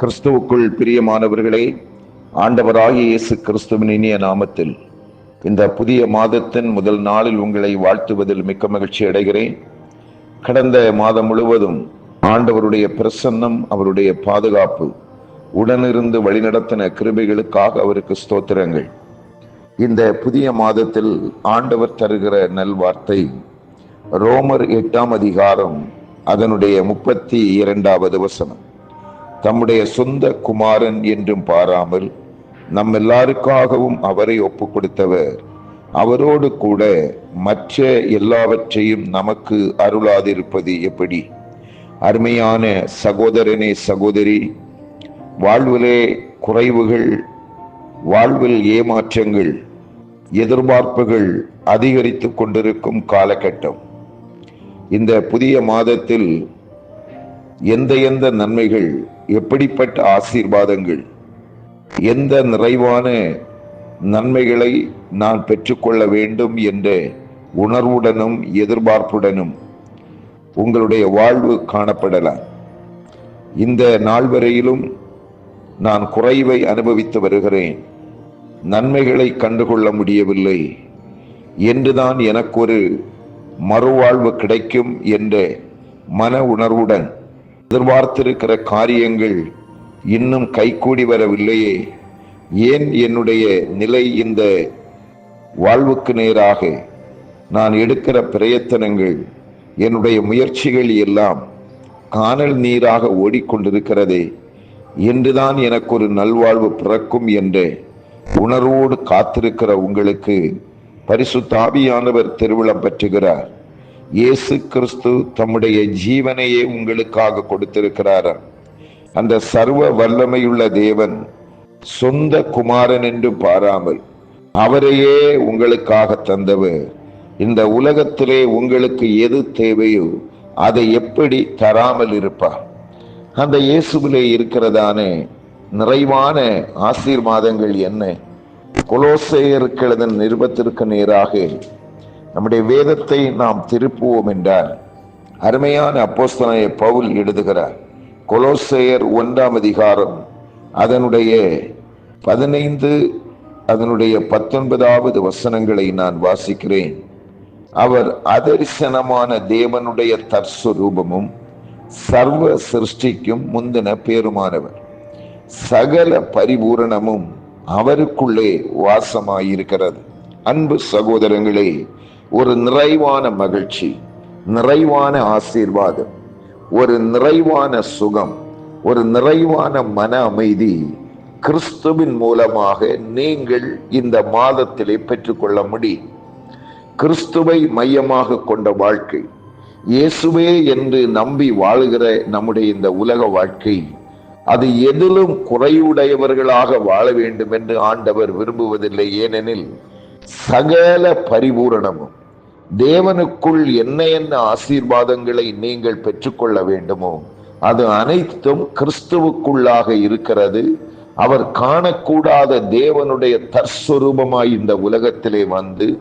கிறிஸ்துவுக்குள் பிரியமானவர்களே ஆண்டவராகிய இயேசு கிறிஸ்துவின் இனிய நாமத்தில் இந்த புதிய மாதத்தின் முதல் நாளில் உங்களை வாழ்த்துவதில் மிக்க மகிழ்ச்சி அடைகிறேன். கடந்த மாதம் முழுவதும் ஆண்டவருடைய பிரசன்னம் அவருடைய பாதுகாப்பு உடனிருந்து வழிநடத்தின கிருபைகளுக்காக அவருக்கு ஸ்தோத்திரங்கள். இந்த புதிய மாதத்தில் ஆண்டவர் தருகிற நல்வார்த்தை ரோமர் எட்டாம் அதிகாரம் அதனுடைய முப்பத்தி இரண்டாவது வசனம். தம்முடைய சொந்த குமாரன் என்றும் பாராமல் நம் எல்லாருக்காகவும் அவரை ஒப்பு கொடுத்தவர் அவரோடு கூட மற்ற எல்லாவற்றையும் நமக்கு அருளாதிருப்பது எப்படி? அருமையான சகோதரனே சகோதரி வாழ்விலே குறைவுகள் வாழ்வில் ஏமாற்றங்கள் எதிர்பார்ப்புகள் அதிகரித்து கொண்டிருக்கும் காலகட்டம். இந்த புதிய மாதத்தில் எந்த எந்த நன்மைகள் எப்படிப்பட்ட ஆசீர்வாதங்கள்? எந்த நிறைவான நன்மைகளை நான் பெற்றுக்கொள்ள வேண்டும் என்ற உணர்வுடனும் எதிர்பார்ப்புடனும் உங்களுடைய வாழ்வு காணப்படலாம். இந்த நாள் வரையிலும் நான் குறைவை அனுபவித்து வருகிறேன். நன்மைகளை கண்டுகொள்ள முடியவில்லை. என்றுதான் எனக்கு ஒரு மறுவாழ்வு கிடைக்கும் என்ற மன உணர்வுடன் எதிர்பார்த்திருக்கிற காரியங்கள் இன்னும் கைகூடி வரவில்லையே. ஏன் என்னுடைய நிலை இந்த வாழ்வுக்கு நேராக? நான் எடுக்கிற பிரயத்தனங்கள் என்னுடைய முயற்சிகள் எல்லாம் காணல் நீராக ஓடிக்கொண்டிருக்கிறதே. என்றுதான் எனக்கு ஒரு நல்வாழ்வு பிறக்கும் என்ற உணர்வோடு காத்திருக்கிற உங்களுக்கு பரிசுத்தாவியானவர் திருவிழம் பெற்றுகிறார். இயேசு கிறிஸ்து தம்முடைய ஜீவனையே உங்களுக்காக கொடுத்திருக்கிறார். அந்த சர்வ வல்லமையுள்ள தேவன் சொந்த குமாரன் என்று பாராமல் அவரையே உங்களுக்காக தந்தவர். இந்த உலகத்திலே உங்களுக்கு எது தேவையோ அதை எப்படி தராமல் இருப்பார்? அந்த இயேசுவிலே இருக்கிறதான நிறைவான ஆசீர்வாதங்கள் என்ன? கொலோசையருக்கு எழுதின நிருபத்திற்கு நேராக நம்முடைய வேதத்தை நாம் திருப்புவோம் என்றால் அருமையான அப்போஸ்தனைய பவுல் எழுதுகிறார் கொலோசேயர் ஒன்றாம் அதிகாரம் அதனுடைய பதினைந்து அதனுடைய பத்தொன்பதாவது வசனங்களை நான் வாசிக்கிறேன். அவர் அதரிசனமான தேவனுடைய தற்சுரூபமும் சர்வ சிருஷ்டிக்கும் முந்தின பேருமானவர். சகல பரிபூரணமும் அவருக்குள்ளே வாசமாயிருக்கிறது. அன்பு சகோதரங்களே ஒரு நிறைவான மகிழ்ச்சி நிறைவான ஆசீர்வாதம் ஒரு நிறைவான சுகம் ஒரு நிறைவான மன அமைதி கிறிஸ்துவின் மூலமாக நீங்கள் இந்த மாதத்திலே பெற்றுக்கொள்ள முடியும். கிறிஸ்துவை மையமாக கொண்ட வாழ்க்கை இயேசுவே என்று நம்பி வாழுகிற நம்முடைய இந்த உலக வாழ்க்கை அது எதிலும் குறைவுடையவர்களாக வாழ வேண்டும் என்று ஆண்டவர் விரும்புவதில்லை. ஏனெனில் சகல பரிபூரணமும் தேவனுக்குள் என்ன என்ன ஆசீர்வாதங்களை நீங்கள் பெற்றுக்கொள்ள வேண்டுமோ அது அனைத்தும் கிறிஸ்துவுக்குள்ளாக இருக்கிறது. அவர் காணக்கூடாத தேவனுடைய தற்சுரூபமாய் இந்த உலகத்திலே வந்து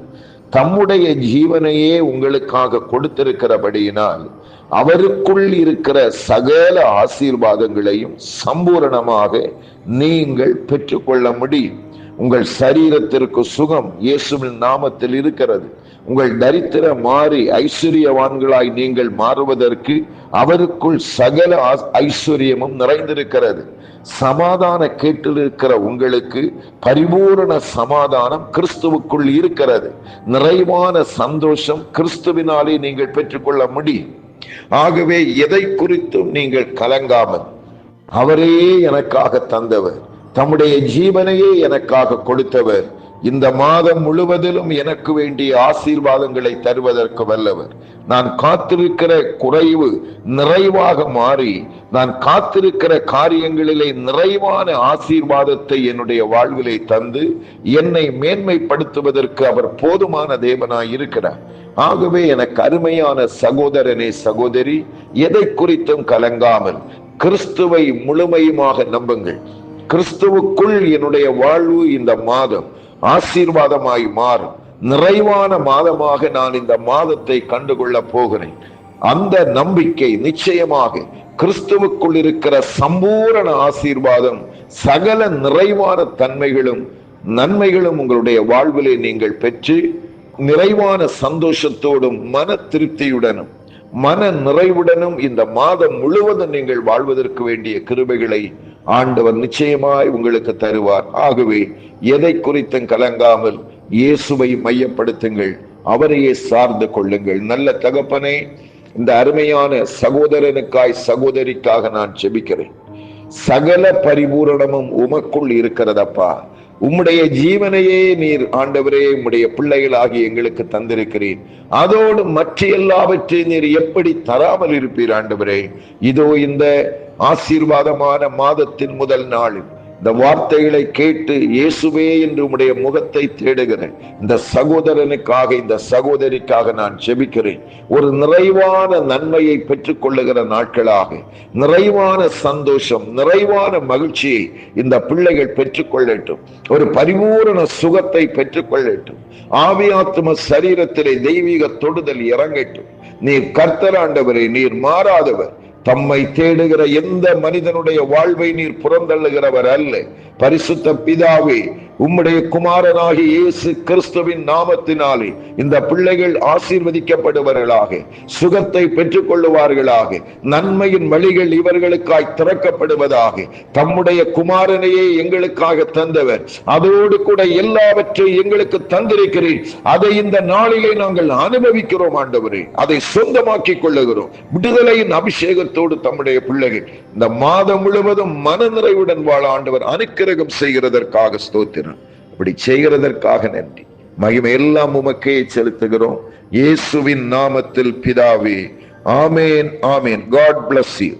தம்முடைய ஜீவனையே உங்களுக்காக கொடுத்திருக்கிறபடியினால் அவருக்குள் இருக்கிற சகல ஆசீர்வாதங்களையும் சம்பூரணமாக நீங்கள் பெற்றுக்கொள்ள முடியும். உங்கள் சரீரத்திற்கு சுகம் இயேசுவின் நாமத்தில் இருக்கிறது. உங்கள் தரித்திர மாறி ஐஸ்வர்யவான்களாய் நீங்கள் மாறுவதற்கு அவருக்குள் சகல ஐஸ்வர்யமும் நிறைந்திருக்கிறது. சமாதான கேட்டிருக்கிற உங்களுக்கு பரிபூரண சமாதானம் கிறிஸ்துவுக்குள் இருக்கிறது. நிறைவான சந்தோஷம் கிறிஸ்துவினாலே நீங்கள் பெற்றுக்கொள்ள முடியும். ஆகவே எதை குறித்தும் நீங்கள் கலங்காமல் அவரே எனக்காக தந்தவர் தம்முடைய ஜீவனையே எனக்காக கொடுத்தவர் இந்த மாதம் முழுவதிலும் எனக்கு வேண்டிய ஆசீர்வாதங்களை தருவதற்கு வல்லவர். நான் காத்திருக்கிற குறைவு நிறைவாக மாறி நான் காத்திருக்கிற காரியங்களிலே நிறைவான ஆசீர்வாதத்தை என்னுடைய வாழ்விலே தந்து என்னை மேன்மைப்படுத்துவதற்கு அவர் போதுமான தேவனாய் இருக்கிறார். ஆகவே எனக்கு அருமையான சகோதரனே சகோதரி எதை குறித்தும் கலங்காமல் கிறிஸ்துவை முழுமையுமாக நம்புங்கள். கிறிஸ்துவுக்குள் என்னுடைய வாழ்வு இந்த மாதம் ஆசீர்வாதமாய் மாறும் நிறைவான மாதமாக நான் இந்த மாதத்தை கண்டுகொள்ள போகிறேன். அந்த நம்பிக்கை நிச்சயமாக கிறிஸ்துவுக்குள் இருக்கிற சம்பூரண ஆசீர்வாதம் சகல நிறைவான தன்மைகளும் நன்மைகளும் உங்களுடைய வாழ்விலே நீங்கள் பெற்று நிறைவான சந்தோஷத்தோடும் மன திருப்தியுடனும் மன நிறைவுடனும் இந்த மாதம் முழுவதும் நீங்கள் வாழ்வதற்கு வேண்டிய கிருபைகளை ஆண்டவர் நிச்சயமாய் உங்களுக்கு தருவார். ஆகவே எதை குறித்தும் கலங்காமல் இயேசுவை மையப்படுத்துங்கள். அவரையே சார்ந்து கொள்ளுங்கள். நல்ல தகப்பனே இந்த அருமையான சகோதரனுக்காய் சகோதரிக்காக நான் செபிக்கிறேன் சகல பரிபூரணமும் உமக்குள் இருக்கிறதப்பா. உம்முடைய ஜீவனையே நீர் ஆண்டவரே உம்முடைய பிள்ளைகளாகி எங்களுக்கு தந்திருக்கிறீர். அதோடு மற்ற எல்லாவற்றையும் நீர் எப்படி தராமல் இருப்பீர் ஆண்டவரே? இதோ இந்த ஆசீர்வாதமான மாதத்தின் முதல் நாளில் இந்த வார்த்தைகளை கேட்டு இயேசுவே என்று உம்முடைய முகத்தை தேடுகிறேன். இந்த சகோதரனுக்காக இந்த சகோதரிக்காக நான் செபிக்கிறேன் ஒரு நிறைவான நன்மையை பெற்றுக் கொள்ளுகிற நாட்களாக நிறைவான சந்தோஷம் நிறைவான மகிழ்ச்சியை இந்த பிள்ளைகள் பெற்றுக்கொள்ளட்டும் ஒரு பரிபூரண சுகத்தை பெற்றுக்கொள்ளட்டும் ஆவியாத்ம சரீரத்திலே தெய்வீக தொடுதல் இறங்கட்டும். நீர் கர்த்தராண்டவரே நீர் மாறாதவர். தம்மை தேடுகிற எந்த மனிதனுடைய வாழ்வை நீர் புறந்தள்ளுகிறவர் அல்ல. பரிசுத்த பிதாவே உம்முடைய குமாரனாகி இயேசு கிறிஸ்துவின் நாமத்தினாலே இந்த பிள்ளைகள் ஆசீர்வதிக்கப்படுவார்களாக சுகத்தை பெற்றுக் கொள்ளுவார்களாக நன்மையின் வழிகள் இவர்களுக்காய் திறக்கப்படுவதாக தம்முடைய குமாரனையே எங்களுக்காக தந்தவர். அதோடு கூட எல்லாவற்றையும் எங்களுக்கு தந்திருக்கிறேன் அதை இந்த நாளிலே நாங்கள் அனுபவிக்கிறோம் ஆண்டவரே. அதை சொந்தமாக்கிக் கொள்ளுகிறோம். விடுதலையின் அபிஷேகத்தோடு தம்முடைய பிள்ளைகள் இந்த மாதம் முழுவதும் மனநிறைவுடன் வாழ ஆண்டவர் அனுக்கிரகம் செய்கிறதற்காக ஸ்தோத்திரம். இப்படி செய்கிறதற்காக நன்றி. மகிமை எல்லாம் உமக்கே செலுத்துகிறோம். இயேசுவின் நாமத்தில் பிதாவே ஆமேன் ஆமேன். God bless you